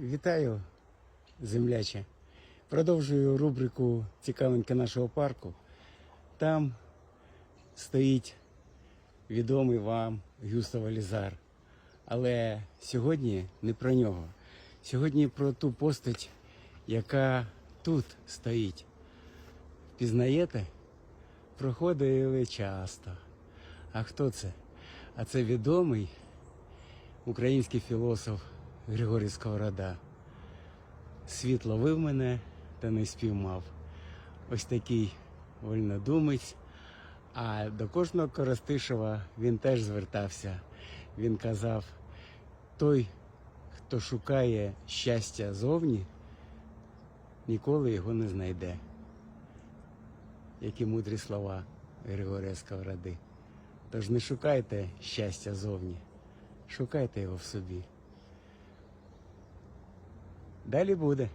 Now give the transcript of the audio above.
Вітаю, земляче. Продовжую рубрику Цікавинки нашого парку. Там стоїть відомий вам Гюстав Алізар. Але сьогодні не про нього. Сьогодні про ту постать, яка тут стоїть. Пізнаєте? Проходили часто. А хто це? А це відомий український філософ Григорій Сковорода. Світ ловив мене та не спіймав. Ось такий вольнодумець. А до кожного Коростишева він теж звертався. Він казав: той, хто шукає щастя зовні, ніколи його не знайде. Які мудрі слова Григорія Сковороди. Тож не шукайте щастя зовні, шукайте його в собі. Belo e Buda.